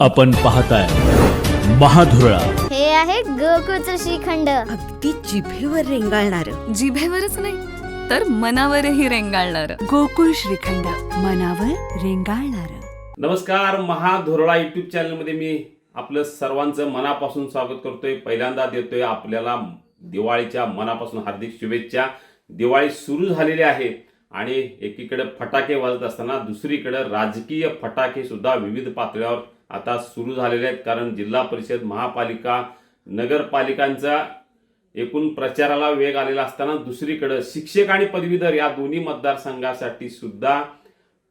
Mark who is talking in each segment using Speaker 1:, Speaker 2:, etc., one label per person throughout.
Speaker 1: आपण पाहताय महाधुरळा.
Speaker 2: हे आहे गोकुळचं श्रीखंड.
Speaker 3: अगदी जिभेवर रेंगाळणार.
Speaker 4: जिभेवरच नाही तर मनावरही रेंगाळणार.
Speaker 3: गोकुळ श्रीखंड मनावर रेंगाळणार.
Speaker 5: नमस्कार महाधोरळा युट्यूब चॅनलमध्ये मी आपलं सर्वांचं मनापासून स्वागत करतोय. पहिल्यांदा देतोय आपल्याला दिवाळीच्या मनापासून हार्दिक शुभेच्छा. दिवाळी सुरू झालेली आहे आणि एकीकडे फटाके वाजत असताना दुसरीकडे राजकीय फटाके सुद्धा विविध पातळ्यावर आता सुरू झालेले आहेत. कारण जिल्हा परिषद महापालिका नगरपालिकांचा एकूण प्रचाराला वेग आलेला असताना दुसरीकडं शिक्षक आणि पदवीधर या दोन्ही मतदारसंघासाठी सुद्धा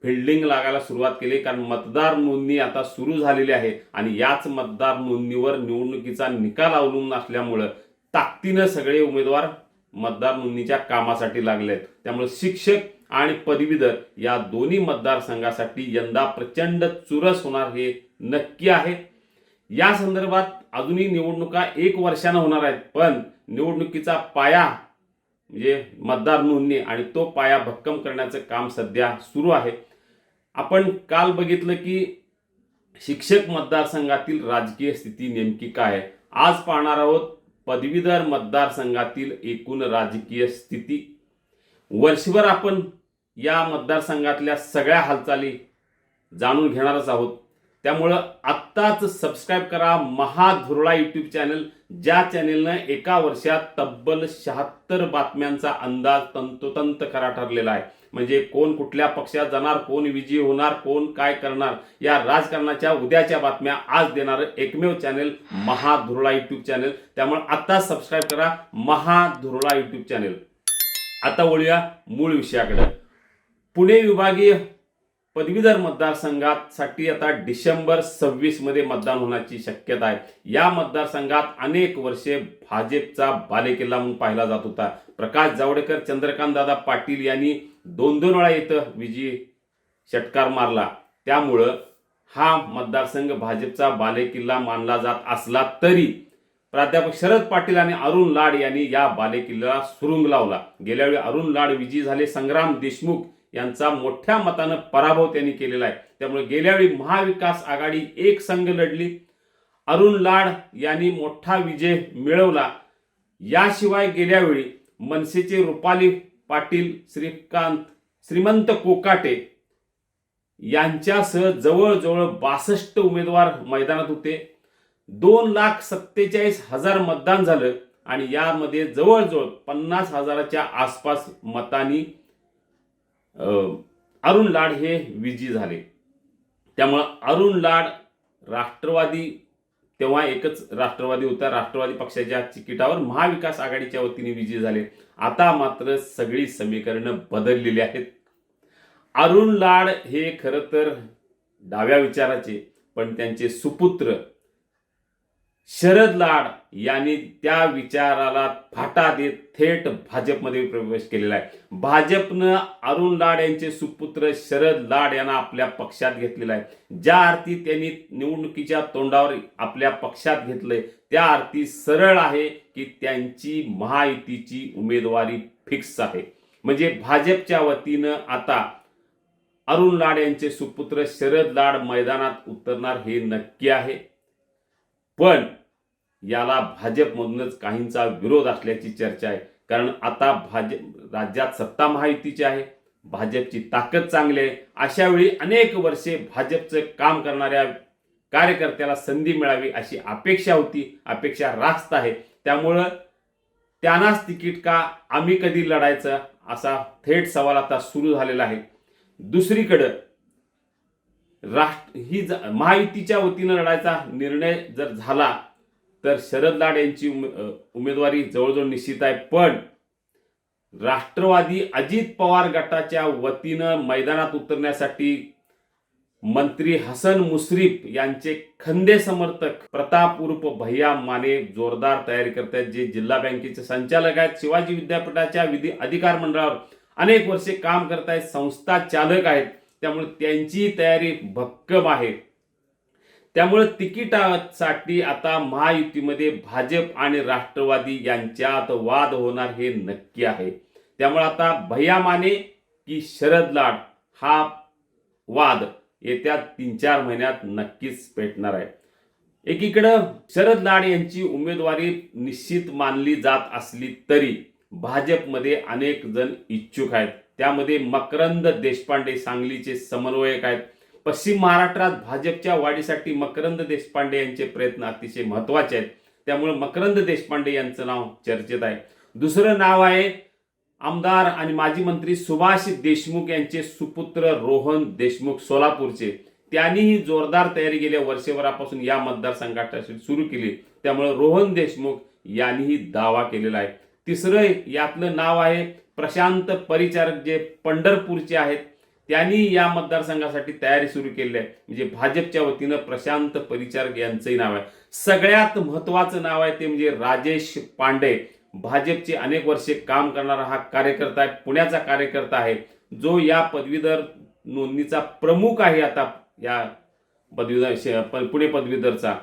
Speaker 5: फिल्डिंग लागायला सुरुवात केली. कारण मतदार नोंदणी आता सुरू झालेली आहे आणि याच मतदार नोंदणीवर निवडणुकीचा निकाल अवलंबून असल्यामुळं ताकदीनं सगळे उमेदवार मतदार नोंदणीच्या कामासाठी लागले आहेत. त्यामुळे शिक्षक आणि पदवीधर या दोन्ही मतदारसंघासाठी यंदा प्रचंड चुरस होणार हे नक्की आहे. या संदर्भात अजूनही निवडणुका एक वर्षानं होणार आहेत पण निवडणुकीचा पाया म्हणजे मतदार नोंदणी आणि तो पाया भक्कम करण्याचं काम सध्या सुरू आहे. आपण काल बघितलं की शिक्षक मतदारसंघातील राजकीय स्थिती नेमकी काय आहे? आज पाहणार आहोत पदवीधर मतदारसंघातील एकूण राजकीय स्थिती. वर्षभर आपण या मतदारसंघातल्या सगळ्या हालचाली जाणून घेणारच आहोत. त्यामुळं आत्ताच सबस्क्राईब करा महाधुरळा यूट्यूब चॅनल ज्या चॅनेलनं एका वर्षात तब्बल शहात्तर बातम्यांचा अंदाज तंतोतंत खरा ठरलेला आहे. म्हणजे कोण कुठल्या पक्षात जाणार कोण विजयी होणार कोण काय करणार या राजकारणाच्या उद्याच्या बातम्या आज देणारं एकमेव चॅनेल महाधुरळा यूट्यूब चॅनेल त्यामुळे आत्ताच सबस्क्राईब करा महाधुरळा यूट्यूब चॅनेल आता वळूया मूळ विषयाकडे. पुणे विभागीय पदवीधर मतदारसंघासाठी आता डिसेंबर सव्वीसमध्ये मतदान होण्याची शक्यता आहे. या मतदारसंघात अनेक वर्षे भाजपचा बालेकिल्ला म्हणून पाहिला जात होता. प्रकाश जावडेकर चंद्रकांत दादा पाटील यांनी दोन दोन वेळा इथं विजयी षटकार मारला. त्यामुळं हा मतदारसंघ भाजपचा बालेकिल्ला मानला जात असला तरी प्राध्यापक शरद पाटील आणि अरुण लाड यांनी या बालेकिल्ल्याला सुरुंग लावला. गेल्यावेळी अरुण लाड विजयी झाले. संग्राम देशमुख यांचा मोठ्या मतानं पराभव त्यांनी केलेला आहे. त्यामुळे गेल्यावेळी महाविकास आघाडी एक संघ लढली. अरुण लाड यांनी मोठा विजय मिळवला. याशिवाय गेल्यावेळी मनसेचे रुपाली पाटील श्रीकांत श्रीमंत कोकाटे यांच्यासह जवळजवळ बासष्ट उमेदवार मैदानात होते. दोन लाख सत्तेचाळीस हजार मतदान झालं आणि यामध्ये जवळजवळ पन्नास हजाराच्या आसपास मतांनी अरुण लाड हे विजयी झाले. त्यामुळं अरुण लाड राष्ट्रवादी तेव्हा एकच राष्ट्रवादी होता. राष्ट्रवादी पक्षाच्या तिकिटावर महाविकास आघाडीच्या वतीने विजयी झाले. आता मात्र सगळी समीकरणं बदललेली आहेत. अरुण लाड हे खरं तर डाव्या विचाराचे पण त्यांचे सुपुत्र शरद लाड यांनी त्या विचाराला फाटा देत थेट भाजपमध्ये प्रवेश केलेला आहे. भाजपनं अरुण लाड यांचे सुपुत्र शरद लाड यांना आपल्या पक्षात घेतलेला आहे. ज्या अर्थी त्यांनी निवडणुकीच्या तोंडावर आपल्या पक्षात घेतलंय त्या अर्थी सरळ आहे की त्यांची महायुतीची उमेदवारी फिक्स आहे. म्हणजे भाजपच्या वतीनं आता अरुण लाड यांचे सुपुत्र शरद लाड मैदानात उतरणार हे नक्की आहे. पण याला भाजपमधूनच काहींचा विरोध असल्याची चर्चा आहे. कारण आता भाजप राज्यात सत्ता महायुतीची आहे. भाजपची ताकद चांगली आहे. अशा वेळी अनेक वर्षे भाजपचं काम करणाऱ्या कार्यकर्त्याला संधी मिळावी अशी अपेक्षा होती. अपेक्षा रास्त आहे. त्यामुळं त्यांनाच तिकीट का आम्ही कधी लढायचं असा थेट सवाल आता सुरू झालेला आहे. दुसरीकडं राष्ट्र ही ज- महायुतीच्या वतीनं लढायचा निर्णय जर झाला तर शरद लाड यांची उमेदवारी जवळजवळ निश्चित आहे. पण राष्ट्रवादी अजित पवार गटाच्या वतीनं मैदानात उतरण्यासाठी मंत्री हसन मुश्रीफ यांचे खंदे समर्थक प्रताप उर्फ भैया माने जोरदार तयारी करत आहेत. जे जिल्हा बँकेचे संचालक आहेत. शिवाजी विद्यापीठाच्या विधी अधिकार मंडळावर अनेक वर्षे काम करत आहेत. संस्था चालक आहेत. त्यामुळे त्यांची तयारी भक्कम आहे. त्यामुळे तिकिटासाठी आता महायुतीमध्ये भाजप आणि राष्ट्रवादी यांच्यात वाद होणार हे नक्की आहे. त्यामुळे आता भैया माने की शरद लाड हा वाद येत्या तीन चार महिन्यात नक्कीच पेटणार आहे. एकीकडं शरद लाड यांची उमेदवारी निश्चित मानली जात असली तरी भाजपमध्ये अनेक जण इच्छुक आहेत. त्यामध्ये मकरंद देशपांडे सांगलीचे समन्वयक आहेत. पश्चिम महाराष्ट्रात भाजपच्या वाढीसाठी मकरंद देशपांडे यांचे प्रयत्न अतिशय महत्त्वाचे आहेत. त्यामुळे मकरंद देशपांडे यांचं नाव चर्चेत आहे. दुसरं नाव आहे आमदार आणि माजी मंत्री सुभाष देशमुख यांचे सुपुत्र रोहन देशमुख सोलापूरचे. त्यांनीही जोरदार तयारी गेल्या वर्षभरापासून या मतदारसंघासाठी सुरू केली. त्यामुळे रोहन देशमुख यांनीही दावा केलेला आहे. तिसरं यातलं नाव आहे प्रशांत परिचारक जे पंढरपूरचे आहेत त्यांनी या मतदारसंघासाठी तयारी सुरू केली आहे. म्हणजे भाजपच्या वतीनं प्रशांत परिचारक यांचंही नाव आहे. सगळ्यात महत्वाचं नाव आहे ते म्हणजे राजेश पांडे. भाजपचे अनेक वर्षे काम करणारा हा कार्यकर्ता आहे पुण्याचा कार्यकर्ता आहे. जो या पदवीधर नोंदणीचा प्रमुख आहे आता या पदवीधर श- पुणे पदवीधरचा.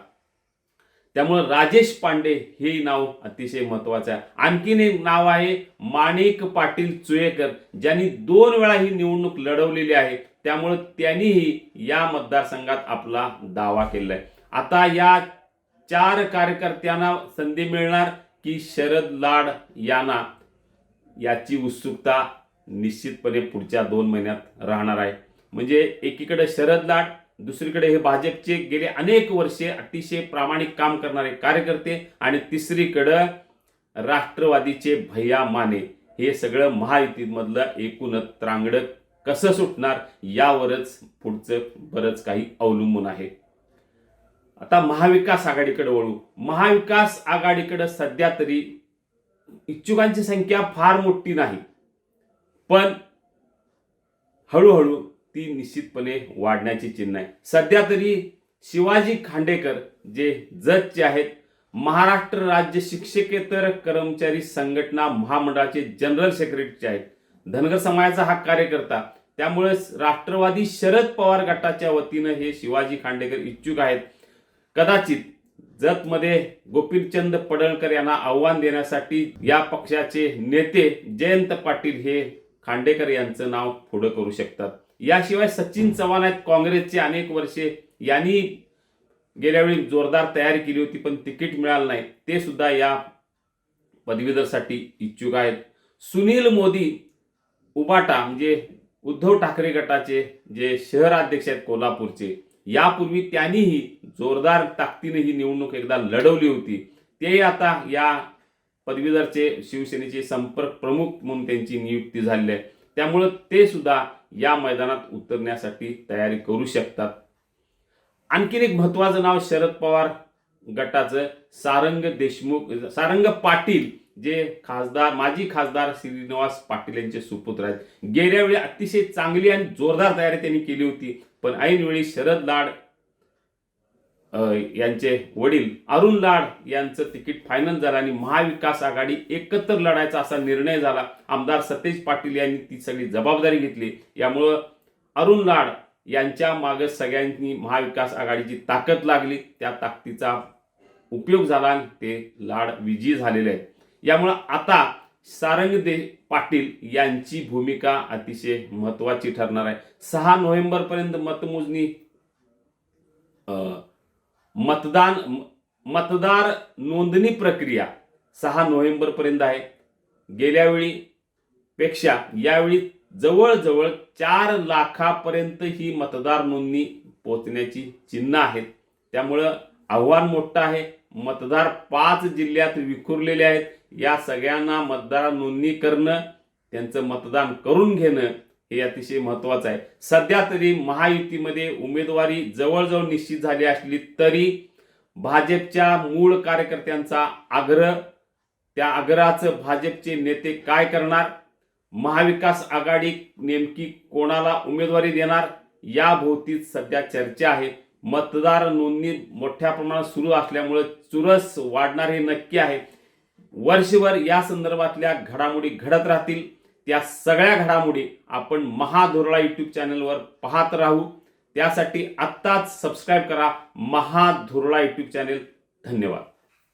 Speaker 5: त्यामुळं राजेश पांडे हे नाव अतिशय महत्वाचं आहे. आणखीन एक नाव आहे माणिक पाटील चुयेकर ज्यांनी दोन वेळा ही निवडणूक लढवलेली आहे. त्यामुळं त्यांनीही या मतदारसंघात आपला दावा केलेला आहे आता या चार कार्यकर्त्यांना संधी मिळणार की शरद लाड यांना? याची उत्सुकता निश्चितपणे पुढच्या दोन महिन्यात राहणार आहे. म्हणजे एकीकडे शरद लाड दुसरीकडे हे भाजपचे गेले अनेक वर्षे अतिशय प्रामाणिक काम करणारे कार्यकर्ते आणि तिसरीकडं राष्ट्रवादीचे भैया माने. हे सगळं महायुतीमधलं एकूणच त्रांगडं कसं सुटणार यावरच पुढचं बरंच काही अवलंबून आहे. आता महाविकास आघाडीकडे वळू. महाविकास आघाडीकडे सध्या तरी इच्छुकांची संख्या फार मोठी नाही. पण हळूहळू ती निश्चितपणे वाढण्याची चिन्ह आहे. सध्या तरी शिवाजी खांडेकर जे जजचे आहेत महाराष्ट्र राज्य शिक्षकेतर कर्मचारी संघटना महामंडळाचे जनरल सेक्रेटरी आहेत. धनगर समाजाचा हा कार्यकर्ता. त्यामुळे राष्ट्रवादी शरद पवार गटाच्या वतीनं हे शिवाजी खांडेकर इच्छुक आहेत. कदाचित जतमध्ये गोपीचंद पडळकर यांना आव्हान देण्यासाठी या पक्षाचे नेते जयंत पाटील हे खांडेकर यांचं नाव पुढं करू शकतात. याशिवाय सचिन चव्हाण आहेत. काँग्रेसचे अनेक वर्षे यांनी गेल्यावेळी जोरदार तयारी केली होती पण तिकीट मिळालं नाही. ते सुद्धा या पदवीधरसाठी इच्छुक आहेत. सुनील मोदी उबाटा म्हणजे उद्धव ठाकरे गटाचे जे शहराध्यक्ष आहेत कोल्हापूरचे यापूर्वी त्यांनीही जोरदार ताकदीने ही निवडणूक एकदा लढवली होती. ते आता या पदवीधरचे शिवसेनेचे संपर्क प्रमुख म्हणून त्यांची नियुक्ती झालेली आहे. त्यामुळं ते सुद्धा या मैदानात उतरण्यासाठी तयारी करू शकतात. आणखीन एक महत्वाचं नाव शरद पवार गटाचं सारंग देशमुख सारंग पाटील जे खासदार माजी खासदार श्रीनिवास पाटील यांचे सुपुत्र आहेत. गेल्यावेळी अतिशय चांगली आणि जोरदार तयारी त्यांनी केली होती. पण ऐनवेळी शरद लाड यांचे वडील अरुण लाड यांचं तिकीट फायनल झालं आणि महाविकास आघाडी एकत्र लढायचा असा निर्णय झाला. आमदार सतेज पाटील यांनी ती सगळी जबाबदारी घेतली. यामुळं अरुण लाड यांच्या मागे सगळ्यांनी महाविकास आघाडीची ताकद लागली. त्या ताकदीचा उपयोग झाला आणि ते लाड विजयी झालेले आहेत. यामुळं आता सारंग दे पाटील यांची भूमिका अतिशय महत्त्वाची ठरणार आहे. सहा नोव्हेंबरपर्यंत मतमोजणी मतदान म- मतदार नोंदणी प्रक्रिया सहा नोव्हेंबरपर्यंत आहे. गेल्या वेळी पेक्षा यावेळी जवळजवळ चार लाखापर्यंत ही मतदार नोंदणी पोहोचण्याची चिन्ह आहेत. त्यामुळं आव्हान मोठं आहे. मतदार पाच जिल्ह्यात विखुरलेले आहेत. या सगळ्यांना मतदार नोंदणी करणं त्यांचं मतदान करून घेणं हे अतिशय महत्वाचं आहे. सध्या तरी महायुतीमध्ये उमेदवारी जवळजवळ निश्चित झाली असली तरी भाजपच्या मूळ कार्यकर्त्यांचा आग्रह त्या आग्रहाचं भाजपचे नेते काय करणार? महाविकास आघाडी नेमकी कोणाला उमेदवारी देणार? याभोवतीच सध्या चर्चा आहे. मतदार नोंदणी मोठ्या प्रमाणात सुरू असल्यामुळे चुरस वाढणार हे नक्की आहे. वर्षभर या संदर्भातल्या घडामोडी घडत राहतील. त्या सगळ्या घडामोडी आपण महाधुरळा यूट्यूब चॅनलवर पाहत राहू. त्यासाठी आत्ताच सबस्क्राईब करा. महाधुरळा यूट्यूब चॅनल धन्यवाद.